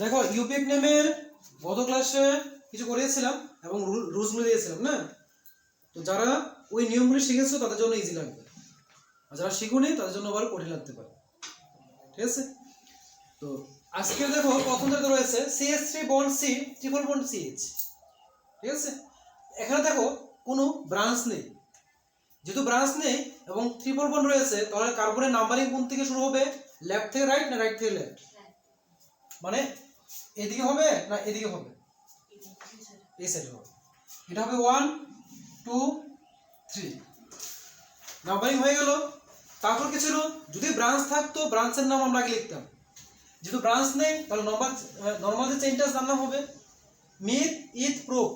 দেখো ইউপিএক নেমের গত ক্লাসে কিছু করিয়েছিলাম এবং রুলসগুলো দিয়েছিলাম, না? তো যারা ওই নিয়মগুলি শিখেছো, তাদের জন্য ইজি লাগবে। আর যারা শিখুনি, তাদের জন্য আবার কঠিন লাগতে পারে। ঠিক আছে? তো আজকে দেখো, প্রথম যেটা রয়েছে CS three bond C triple bond CH ঠিক আছে? এখানে দেখো, কোনো ব্রাঞ্চ নেই। যেহেতু ব্রাঞ্চ নেই এবং ট্রিপল বন্ড রয়েছে, তাহলে কার্বনের নাম্বারিং কোন থেকে শুরু হবে? লেফট থেকে রাইট না রাইট থেকে লেফট মানে এদিকে হবে না এদিকে হবে? এই সাইডে হবে। এটা হবে ওয়ান টু থ্রি নাম্বারিং হয়ে গেল। তারপর কি ছিল? যদি ব্রাঞ্চ থাকতো ব্রাঞ্চের নাম আমরা আগে লিখতাম। যেহেতু ব্রাঞ্চ নেই, তাহলে নর্মাল নর্মাল যে চেইনটার তার নাম হবে মিথ ইথ প্রোপ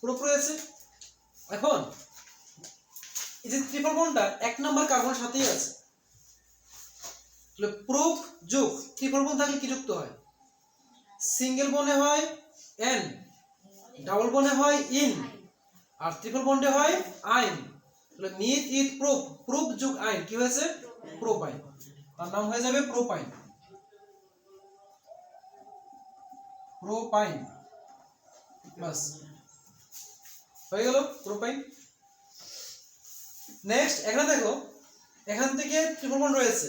প্রোপ রয়েছে এখন, এই যে ট্রিপল বন্ডটা এক নাম্বার কার্বনের সাথেই আছে। তাহলে প্রোপ যোগ ট্রিপল বন্ড থাকলে কি যুক্ত হয়? সিঙ্গেল বনে হয় এন, ডাবল বনে হয় ইন, আর ট্রিপল বন্ডে হয় আইন। তাহলে মিথ ইথ প্রুফ প্রোপ যোগ আইন, কি হয়েছে? প্রোপাইন তার নাম হয়ে যাবে প্রোপাইন প্রোপাইন বাস হয়ে গেল প্রোপাইন নেক্সট, এখানে দেখো, এখান থেকে ট্রিপল বন্ড রয়েছে।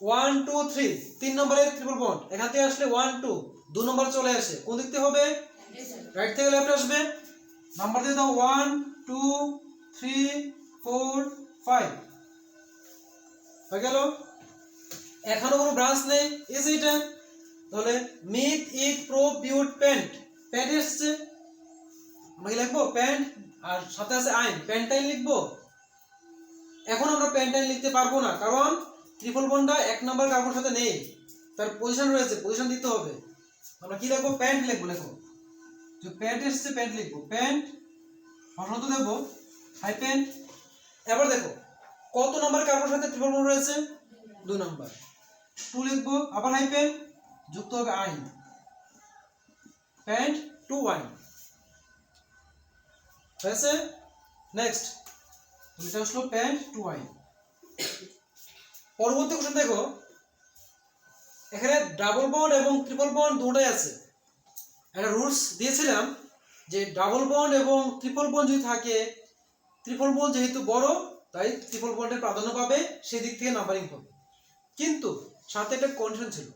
ওয়ান, টু, থ্রি, তিন নম্বরের ট্রিপল বন্ড। এখান থেকে আসলে ওয়ান, টু। দু নম্বর চলে আসে। কোন দিক থেকে হবে? রাইট থেকে লেফট আসবে। নাম্বার দিয়ে দাও one two three four five হয়ে গেল? এখনও কোনো ব্রাঞ্চ নেই। এসে এটা তাহলে meth it pro but pent pent এসছে। আমরা কি লিখব? প্যান্ট আর সাথে আছে আইন। প্যান্টাইন লিখব? এখন আমরা প্যান্টাইন লিখতে পারব না। কারণ ত্রিপল বন্ডটা এক নম্বর কার্বনের সাথে নেই। তার পজিশন রয়েছে। পজিশন দিতে হবে। আমরা কি লিখব প্যান্ট লিখব লেখো যে প্যান্ট এসছে, প্যান্ট লিখব। প্যান্ট, প্রশ্ন দেবো। হাই প্যান্ট। এবার দেখো, কত নাম্বার কার্বনের সাথে ট্রিপল রয়েছে? দুই নাম্বার। টু লিখব, আবার হাই প্যান্ট, যুক্ত হবে আইন প্যান্ট, টু ওয়াইন হয়েছে? নেক্সট। এটা আসলো প্যান্ট, টু ওয়াইন পরবর্তী কোশ্চেন দেখো। এখানে ডাবল বন্ড এবং ট্রিপল বন্ড দুটোই আছে। একটা রুলস দিয়েছিলাম যে ডাবল বন্ড এবং ট্রিপল বন্ড যদি থাকে ট্রিপল বন্ড যেহেতু বড়, তাই ট্রিপল বন্ডের প্রাধান্য পাবে সেই দিক থেকে নাম্বারিং হবে। কিন্তু সাথে একটা কন্ডিশন ছিল।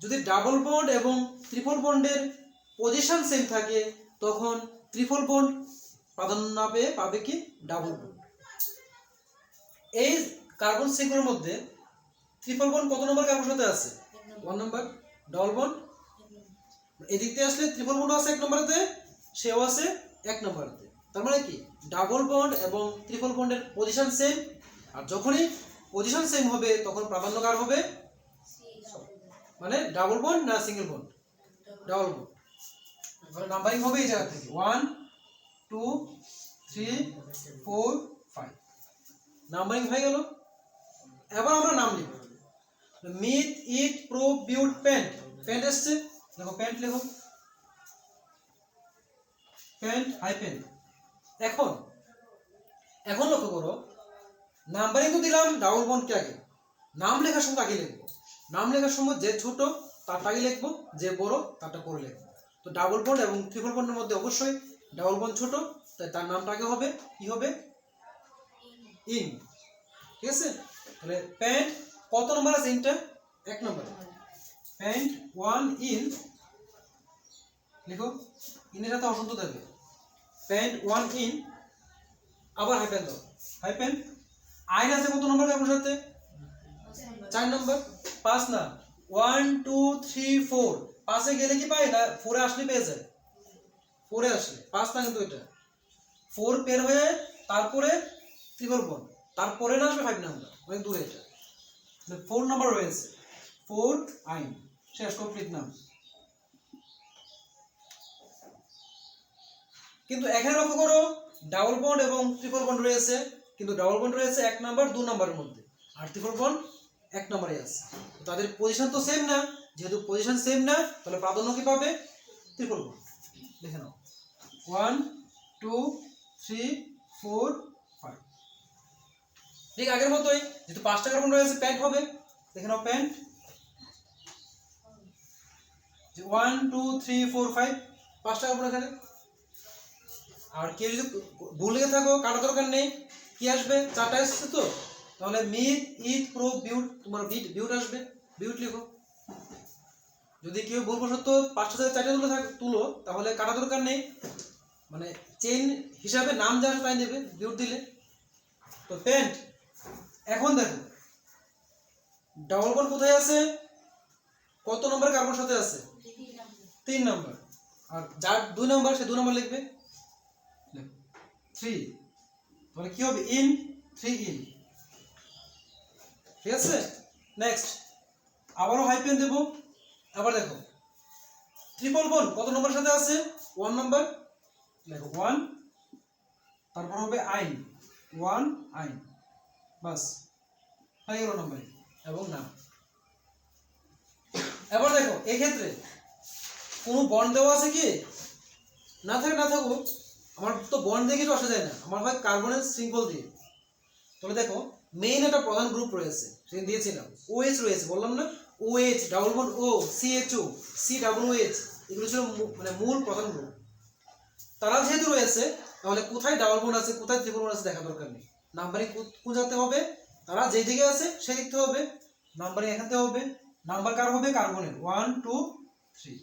যদি ডাবল বন্ড এবং ত্রিপল বন্ডের পজিশন সেম থাকে, তখন ত্রিপল বন্ড প্রাধান্য না পেয়ে পাবে কি ডাবল বন্ড এই কার্বন সিঙ্গলের মধ্যে ট্রিপল বন্ড কত নম্বর সাথে আছে? ওয়ান নম্বর। ডাবল বন এদিক দিয়ে আসলে ত্রিপল বন্ড আছে এক নম্বরেতে সেও আছে এক নম্বরেতে। তার মানে কি? ডাবল বন্ড এবং ত্রিপল বন্ডের পজিশন সেম আর যখনই পজিশন সেম হবে তখন প্রাধান্য কার হবে? মানে ডাবল বন্ড না সিঙ্গেল বন্ড ডাবল বন্ড তাহলে নাম্বারিং হবে এই জায়গা থেকে। One two three four five numbering হয়ে গেল। এবার আমরা নাম লিখব। Meth it pro but pent pent এসছে দেখো প্যান্ট লেখো। প্যান্ট হাই প্যান্ট এখন এখন লক্ষ্য করো নাম্বারিং তো দিলাম ডাবল বন্ডকে আগে। নাম লেখার সময় আগে লিখব। নাম লেখার সময় যে ছোট, তারটা আগে লিখব, যে বড়, তারটা পরে লিখব। তো ডাবল বন্ড এবং ট্রিপল বন্ডের মধ্যে অবশ্যই ডাবল বন্ড ছোট, তাই তার নামটা আগে হবে, কি হবে? ইন ঠিক আছে? তাহলে প্যান্ট কত নম্বর আছে ইনটা এক নম্বর। প্যান্ট ওয়ান ইন লিখো ইনের সাথে অসন্ত দেবে প্যান্ট ওয়ান ইন আবার হাইপেন দাও। হাইপেন আইন আছে কত নম্বর আপনার সাথে? চার নম্বর। পাঁচ না। ওয়ান টু থ্রি ফোর পাঁচে গেলে কি পাই না ফোরে আসলে পেয়ে যায়। ফোরে আসলে। পাঁচ না কিন্তু এটা। ফোর পের হয়ে তারপরে ত্রিপল তারপরে না আসবে ফাইভ নাম্বার অনেক দূরে এটা। ফোর নাম্বার রয়েছে ফোর আইন। শেষ কমপ্লিট নাম। কিন্তু এখানে লক্ষ্য করো ডাবল বন্ড এবং ট্রিপল বন্ড রয়েছে। কিন্তু ডাবল বন্ড রয়েছে এক নাম্বার দু নাম্বারের মধ্যে। আর ট্রিপল বন্ড এক নম্বরে আছে। তাদের পজিশন তো সেম না। যেহেতু পজিশন সেম না, তাহলে প্রাধান্য কি পাবে? ট্রিপল বন্ড লিখে নাও। ওয়ান টু থ্রি ফোর ঠিক আগের মতোই, যেহেতু পাঁচটা কার্বন রয়েছে প্যান্ট হবে। দেখে নাও pent one two three four five পাঁচটা কার্বন এখানে আর কেউ যদি ভুল ভুলে থাকো কাটা দরকার নেই, কি আসবে? চারটা এসছে তো? তাহলে মিথ ইথ প্রো বিউট তোমার বিট বিউট আসবে। বিউট লিখো। যদি কেউ ভুলবশত পাঁচটা থেকে চারটে তুলে থাক, তুলো, তাহলে কাটা দরকার নেই। মানে চেন হিসাবে নাম যা তাই নেবে বিউট দিলে। তো পেন্ট এখন দেখো ডাবল বন্ড কোথায় আছে? কত নম্বর কার্বন সাথে আছে? তিন নম্বর আর যার দুই নম্বর সে দুই নম্বর লিখবে। থ্রি তাহলে কি হবে? ইন থ্রি ইন ঠিক আছে? নেক্সট আবারও হাইপেন দেবো। আবার দেখো ট্রিপল বন কত নম্বর সাথে আছে? ওয়ান নম্বর দেখো ওয়ান তারপর হবে আইন। ওয়ান আইন। বাস, হয়ে গেল নম্বর এবং নাম এবার দেখো, এক্ষেত্রে কোনো বন্ড দেওয়া আছে কি? না থাকে, না থাকুক, আমার তো বন্ড দিয়ে কিছু আসা যায় না। আমার হয় কার্বনের শৃঙ্খল দিয়ে। তাহলে দেখো মেইন একটা প্রধান গ্রুপ রয়েছে সেদিন দিয়েছিলাম। ওএইচ রয়েছে, বললাম না? ওএইচ ডাবল বন্ড ও সিএইচও সি ডাবল ওএইচ এগুলো ছিল মানে মূল প্রধান গ্রুপ তারা যেহেতু রয়েছে, তাহলে কোথায় ডাবল বন্ড আছে, কোথায় বন্ড আছে দেখা দরকার নেই। নাম্বারিং কোন জায়গাতে হবে? তারা যেই দিকে আছে, সেই দিকতে হবে। নাম্বারিং এখানতে হবে। নাম্বার কার হবে? কার্বনের। ওয়ান টু থ্রি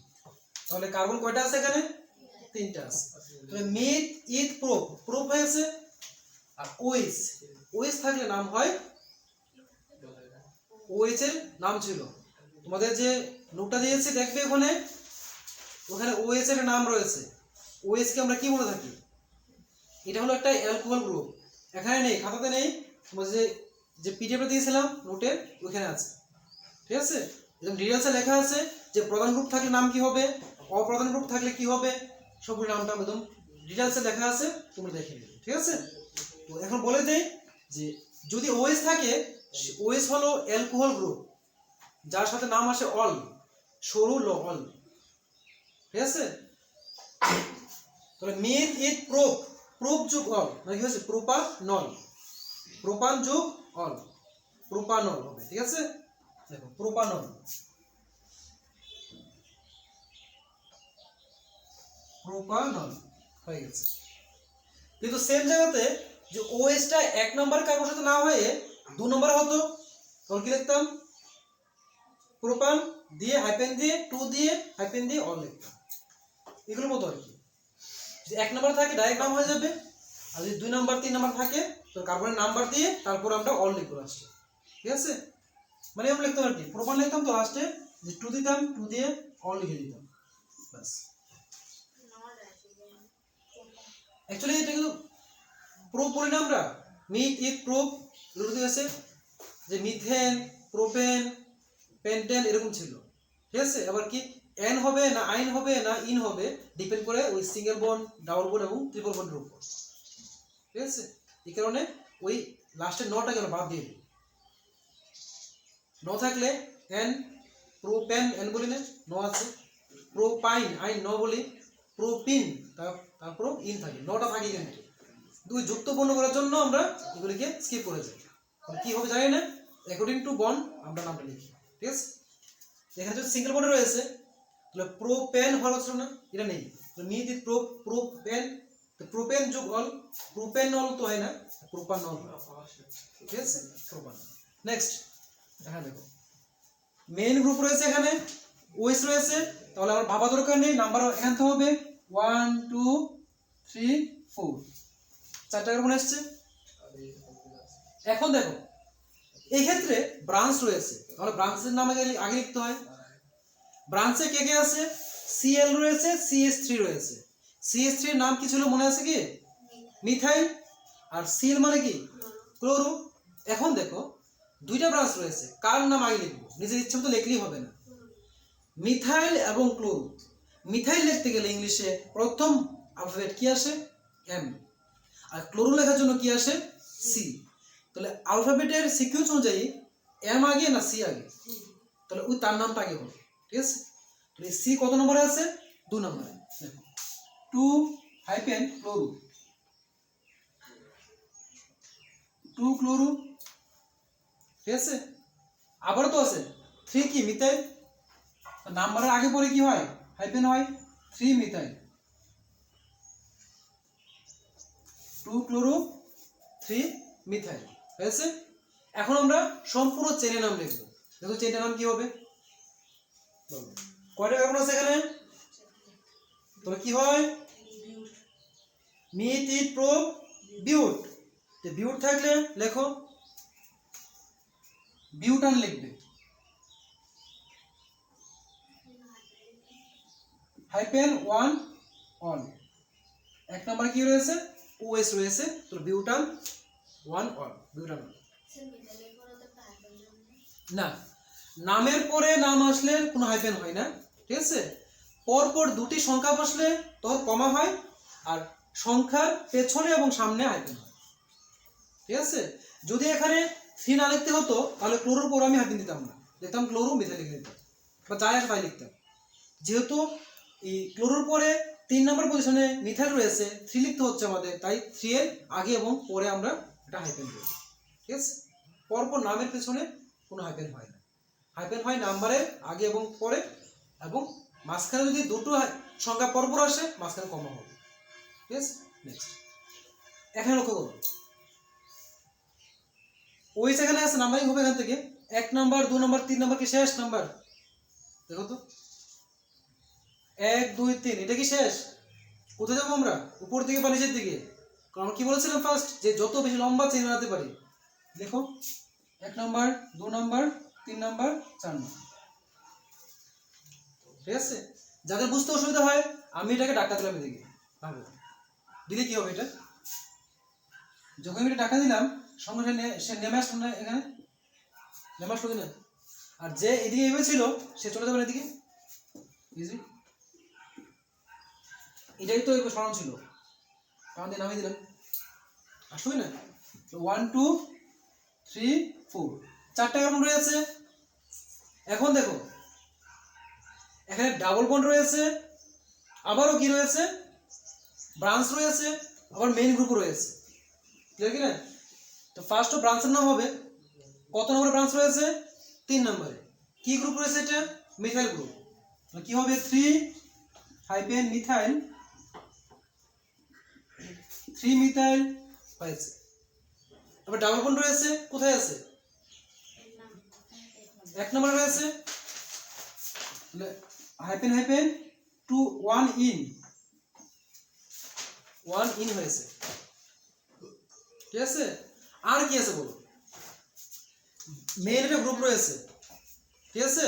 তাহলে কার্বন কয়টা আছে এখানে? তিনটা আছে। তাহলে মিথ ইথ প্রোপ প্রোপ হয়েছে। আর ওএইচ ওএইচ থাকলে নাম হয়? ওএইচ এর নাম ছিল। তোমাদের যে নোটটা দিয়েছি, দেখবে ওখানে ওখানে ওএইচ এর নাম রয়েছে। ওএইচ কে আমরা কি বলে থাকি? এটা হলো একটা অ্যালকোহল গ্রুপ এখানে নেই, খাতাতে নেই। যে যে পিডিএফটা দিয়েছিলাম নোটের ওইখানে আছে। ঠিক আছে? একদম ডিটেলসে লেখা আছে যে প্রধান গ্রুপ থাকলে নাম কি হবে, অপ্রধান গ্রুপ থাকলে কি হবে, সবগুলো নামটা একদম ডিটেলসে লেখা আছে, তোমরা দেখে নেবে ঠিক আছে? তো এখন বলে দেই যে, যদি ওএস থাকে ওএস হলো অ্যালকোহল গ্রুপ যার সাথে নাম আসে অল সরু ল অল ঠিক আছে? তাহলে মেন ইট প্রোপ প্রোপ যুগ অল। মানে কি হচ্ছে প্রোপা নল প্রোপান যুগ অল। প্রোপানল হবে, ঠিক আছে? দেখো, প্রোপানল। প্রোপানল হয়ে গেছে। কিন্তু সেম জায়গাতে যে ওএসটা এক নম্বর কার্বন সাথে না হয়ে দু নম্বর হতো, তখন কি লিখতাম? প্রোপান দিয়ে হাইপেন দিয়ে টু দিয়ে হাইপেন দিয়ে অল লিখতাম। এগুলোর মতো আর কি। এক নম্বর থাকে নাম হয়ে যাবে। আর যদি দুই নাম্বার, তিন নাম্বার থাকে, তো কার্বনের নাম্বার দিয়ে তারপর আমরা অল লিখব লাস্টে ঠিক আছে? মানে আমরা লিখতাম আর কি? প্রোপান লিখতাম তো লাস্টে যে টু দিতাম টু দিয়ে অল লিখে দিতাম। ব্যাস। অ্যাকচুয়ালি এটা কিন্তু প্রো পড়ি না আমরা। মিথ ইথ প্রোপ এগুলো দিয়ে আছে। যে মিথেন প্রোপেন পেন্টেন এরকম ছিল। ঠিক আছে? আবার কি? এন হবে না আইন হবে না ইন হবে ডিপেন্ড করে ওই সিঙ্গেল বন ডাবল বন এবং ট্রিপল বন্ডের উপর। ঠিক আছে? এই কারণে ওই লাস্টের নটা কেন বাদ দিয়ে দিই? ন থাকলে এন প্রো প্যান এন বলি না, ন আছে। প্রো পাইন আইন ন বলি প্রো পিন তারপর ইন থাকে। নটা থাকে এখানে। দুই যুক্তপূর্ণ করার জন্য আমরা এগুলিকে স্কিপ করে যাই। কি হবে জানি না? অ্যাকর্ডিং টু বন আমরা নামটা লিখি। ঠিক আছে? এখানে যদি সিঙ্গেল বন্ডে রয়েছে তাহলে প্রোপেন হওয়ার কথা না, এটা নেই। তো মি দি প্রো প্রোপেন তো প্রোপেন যোগ অল প্রোপেনল তো হয় না প্রোপানল ঠিক আছে? প্রোপান নেক্সট এখানে দেখো। মেইন গ্রুপ রয়েছে এখানে ওয়েস রয়েছে, তাহলে আমার ভাবা দরকার নেই নাম্বার এখান থেকে হবে। ওয়ান টু থ্রি ফোর চারটা কার্বন এসছে। এখন দেখো এই ক্ষেত্রে ব্রাঞ্চ রয়েছে। তাহলে ব্রাঞ্চের নাম আগে লিখতে হয়। ব্রাঞ্চে কে কে আছে? সিএল রয়েছে সিএস থ্রি রয়েছে। সিএস থ্রির নাম কি ছিল মনে আছে কি? মিথাইল। আর সিএল মানে কি? ক্লোরো। এখন দেখো, দুইটা ব্রাঞ্চ রয়েছে। কার নাম আগে লিখব? নিজের ইচ্ছে মতো লিখলেই হবে না। মিথাইল এবং ক্লোরো। মিথাইল লিখতে গেলে ইংলিশে প্রথম আলফাবেট কি আসে? এম আর ক্লোরো লেখার জন্য কি আসে? সি তাহলে আলফাবেটের সিকুয়েন্স অনুযায়ী এম আগে না সি আগে? তাহলে ওই তার নামটা আগে হবে। ঠিক আছে? তাহলে সি কত নম্বরে আছে? দু নম্বরে। দেখো। Two hyphen chloro two chloro ঠিক আছে? আবারও তো আছে। থ্রি কি? মিথাইল নাম্বারের আগে পরে কি হয়? হাইপেন হয়। Three methyl two chloro three methyl হয়েছে এখন আমরা সম্পূর্ণ চেনের নাম লিখব। দেখো চেনের নাম কি হবে। কয়টা কার্বন আছে এখানে? তবে কি হয়? মিথ ইট প্রো বিউট। বিউট থাকলে লেখো। বিউটান লিখবে। Hyphen one one. এক নম্বরে কি রয়েছে? ওএস রয়েছে। তো বিউটান ওয়ান অন। বিউটান না। নামের পরে নাম আসলে কোনো হাইফেন হয় না, ঠিক আছে? পরপর দুটি সংখ্যা বসলে তখন কমা হয় আর সংখ্যার পেছনে এবং সামনে হাইফেন হয়, ঠিক আছে? যদি এখানে থ্রি না লিখতে হতো, তাহলে ক্লোরোর পর আমি হাইফেন দিতাম না। লিখতাম ক্লোরো মিথে লিখে দিতাম। বা যাই আসে তাই লিখতাম। যেহেতু এই ক্লোরোর পরে তিন নম্বর পজিশনে মিথাইল রয়েছে থ্রি লিখতে হচ্ছে আমাদের, তাই থ্রি এর আগে এবং পরে আমরা এটা হাইফেন দেব, ঠিক আছে? পরপর নামের পেছনে কোনো হাইফেন হয় না হাইপেন হয় নাম্বারের আগে এবং পরে, এবং মাঝখানে যদি দুটো সংখ্যা পরপর আসে, মাঝখানে কমা হবে। ঠিক আছে নেক্সট এখানে লক্ষ্য করো ওই সেখানে আছে? নাম্বারিং হবে এখান থেকে। এক নাম্বার, দু নাম্বার, তিন নাম্বার কি শেষ? নাম্বার দেখো তো। এক, দুই, তিন, এটা কি শেষ? কোথায় যাব আমরা? উপর দিকে বা নিচের দিকে? কারণ আমরা কি বলেছিলাম ফার্স্ট যে যত বেশি লম্বা চেন বানাতে পারি। দেখো। এক নাম্বার, দু নাম্বার তিন নাম্বার, চার নাম্বার। ঠিক আছে? যাদের বুঝতে অসুবিধা হয়, আমি এটাকে ডাক্তার দিলাম এদিকে ভালো। দিলে কি হবে এটা? যখন আমি এটা টাকা দিলাম, সঙ্গে সে নেমে আসলো না এখানে? নেমে আসলো না আর যে এদিকে এভাবে ছিল, সে চলে যাবে এদিকে? ইজি এটাই তো সরানো ছিল। কারণ দিয়ে নামিয়ে দিলাম। আসবে না? ওয়ান টু থ্রি ফোর চারটা কার্বন রয়েছে। এখন দেখো, এখানে ডাবল বন্ড রয়েছে, আবারও কি রয়েছে? ব্রাঞ্চ রয়েছে, আবার মেইন গ্রুপ রয়েছে। ক্লিয়ার কি না? তো ফার্স্ট ব্রাঞ্চের নাম হবে, কত নম্বরে ব্রাঞ্চ রয়েছে? তিন নম্বরে। কি গ্রুপ রয়েছে এটা? মিথাইল গ্রুপ কি হবে? Three hyphen methyl three methyl হয়েছে। আবার ডাবল বন্ড রয়েছে, কোথায় আছে? এক নম্বরে রয়েছে hyphen hyphen two one ene one ene হয়েছে। ঠিক আছে? আর কি আছে বলো? মেয়ের একটা গ্রুপ রয়েছে। ঠিক আছে?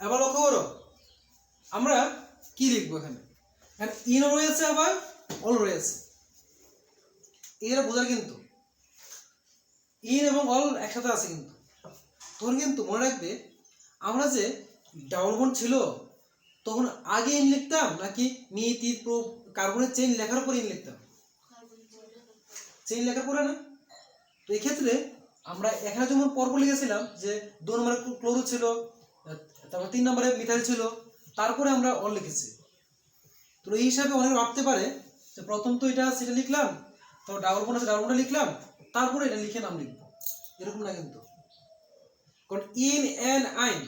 এবার লক্ষ্য করো, আমরা কি লিখব এখানে? ইনও রয়েছে আবার অল রয়েছে। এরা বোঝার কিন্তু। ইন এবং অল একসাথে আছে কিন্তু। তখন কিন্তু মনে রাখবে আমরা যে ডাবল বন্ড ছিল, তখন আগে ইন লিখতাম নাকি মি তি প্রো, কার্বনের চেইন লেখার পর ইন লিখতাম? চেইন লেখার পরে না? তো এক্ষেত্রে আমরা এখানে যেমন পরপর লিখেছিলাম যে দু নম্বরে ক্লোরো ছিল, তারপর তিন নম্বরে মিথাইল ছিল, তারপরে আমরা অল লিখেছি। তো এই হিসাবে অনেকে ভাবতে পারে যে প্রথম তো এটা সেটা লিখলাম, তারপর ডাবল বন্ড আছে ডাবল বন্ডটা লিখলাম, তারপরে এটা লিখে নাম লিখব। এরকম না কিন্তু। কারণ ইন এন আইন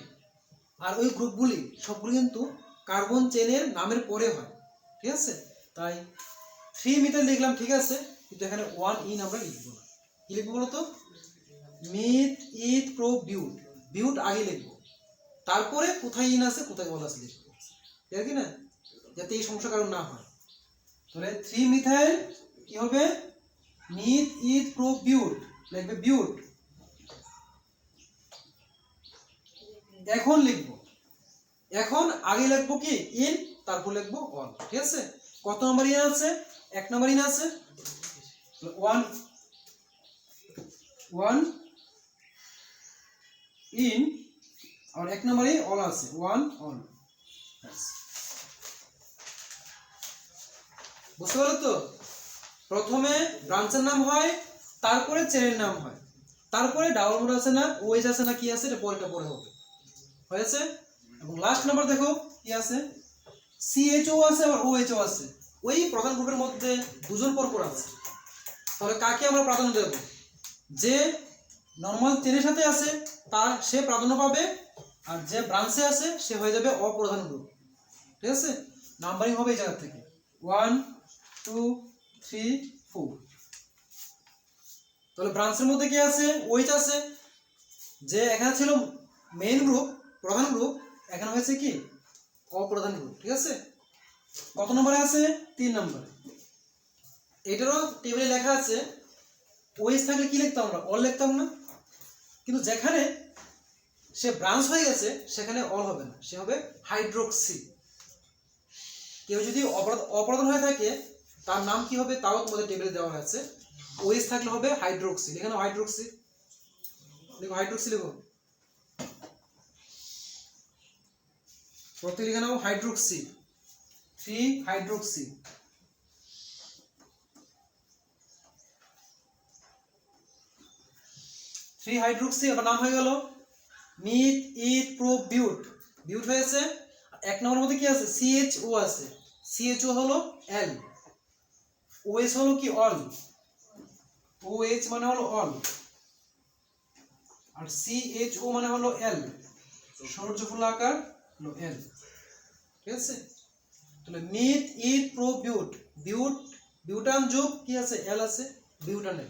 আর ওই গ্রুপগুলি সবগুলো কিন্তু কার্বন চেনের নামের পরে হয়, ঠিক আছে? তাই থ্রি মিটার লিখলাম, ঠিক আছে? কিন্তু এখানে ওয়ান ইন আমরা লিখব না। কি লিখব বলো তো মিথ ইথ প্রো বিউট বিউট আগে লিখব। তারপরে কোথায় ইন আছে, কোথায় বলা আছে লিখব। ঠিক কি না? যাতে এই সমস্যা কারণ না হয়। তাহলে থ্রি মিথাইল কি হবে? মিথ ইথ প্রো বিউট লিখবে বিউট এখন লিখব। এখন আগে লিখব কি? ইন তারপর লিখব অন ঠিক আছে? কত নম্বর ইন আছে? এক নম্বর ইন আছে? ওয়ান ওয়ান ইন আর এক নম্বরে অল আছে। ওয়ান অন বুঝতে পারো তো? প্রথমে ব্রাঞ্চের নাম হয়, তারপরে চেনের নাম হয়। তারপরে ডাবল মোড আছে না? ওয়েজ আছে না কি আছে? এটা পরেটা পরে হবে। হয়েছে? এবং লাস্ট নাম্বার দেখো, কি আছে? সিএইচও আছে আর ওএইচও আছে। ওই প্রধান গ্রুপের মধ্যে দুজন পর পরপর আছে। তাহলে কাকে আমরা প্রাধান্য দেব? যে নর্মাল চেনের সাথে আছে, তার সে প্রাধান্য পাবে, আর যে ব্রাঞ্চে আছে, সে হয়ে যাবে অপ্রধান গ্রুপ ঠিক আছে? নাম্বারিং হবে এই জায়গা থেকে। ওয়ান টু থ্রি ফোর তাহলে ব্রাঞ্চের মধ্যে কি আছে? ওইচ আছে। যে এখানে ছিল মেইন গ্রুপ প্রধান গ্রুপ এখানে হয়েছে কি? অপ্রধান গ্রুপ ঠিক আছে? কত নম্বরে আছে? তিন নম্বরে। এটারও টেবিলে লেখা আছে ওএস থাকলে কি লিখতাম আমরা? অল লিখতাম না। কিন্তু যেখানে সে ব্রাঞ্চ হয়ে গেছে, সেখানে অল হবে না। সে হবে হাইড্রোক্সি কেউ যদি অপরাধ- অপরাধন হয়ে থাকে, তার নাম কি হবে? তাও তোমাদের টেবিলে দেওয়া আছে। ওএস থাকলে হবে হাইড্রোক্সি লিখে নাও হাইড্রোক্সি লিখো হাইড্রোক্সি লিখো। প্রত্যেক লিখে নাও hydroxy, three hydroxy. Three hydroxy আবার নাম হয়ে গেল মিট, ইট প্রো বিউট। বিউট হয়েছে এক নম্বরের মধ্যে কি আছে? সিএইচ ও আছে। সিএইচ ও হলো এল। ওএস হলো কি? অল। ও এইচ মানে হলো অল। আর সিএইচ ও মানে হলো এল। সূর্যফুল আকার হলো এল ঠিক আছে? তাহলে মিট ইট প্রো বিউট বিউট বিউটান যোগ কি আছে? এল আছে বিউটানেল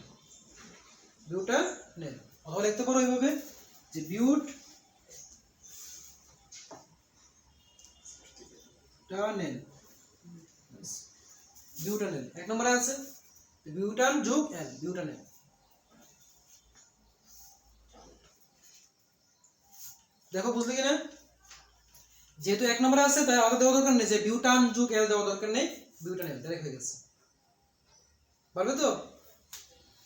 বিউটানেল অথবা লিখতে পারো এইভাবে যে বিউট টানেল বিউটানেল এক নম্বরে আছে বিউটান যোগ এল বিউটানেল দেখো, বুঝলে কিনা? যেহেতু এক নম্বরে আছে, তাই আলাদা দেওয়া দরকার নেই যে বিউটান যুগ এল দেওয়া দরকার নেই, বিউটান এল হয়ে গেছে। পারবে তো?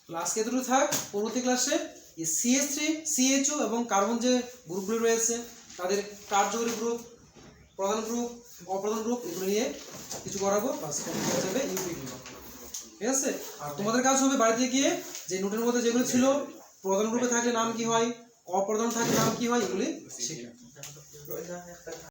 ক্লাস এতটুকু থাক, পরবর্তী ক্লাসে এই সিএস থ্রি সিএইচও এবং কার্বন যে গ্রুপগুলি রয়েছে, তাদের কার্যকরী গ্রুপ প্রধান গ্রুপ অপ্রধান গ্রুপ এগুলো নিয়ে কিছু করাবো হয়ে যাবে ইউপি ঠিক আছে? আর তোমাদের কাজ হবে বাড়িতে গিয়ে যে নোটের মধ্যে যেগুলো ছিল, প্রধান গ্রুপে থাকলে নাম কি হয়, অপ্রধান থাকলে নাম কি হয়, এগুলি শেখা।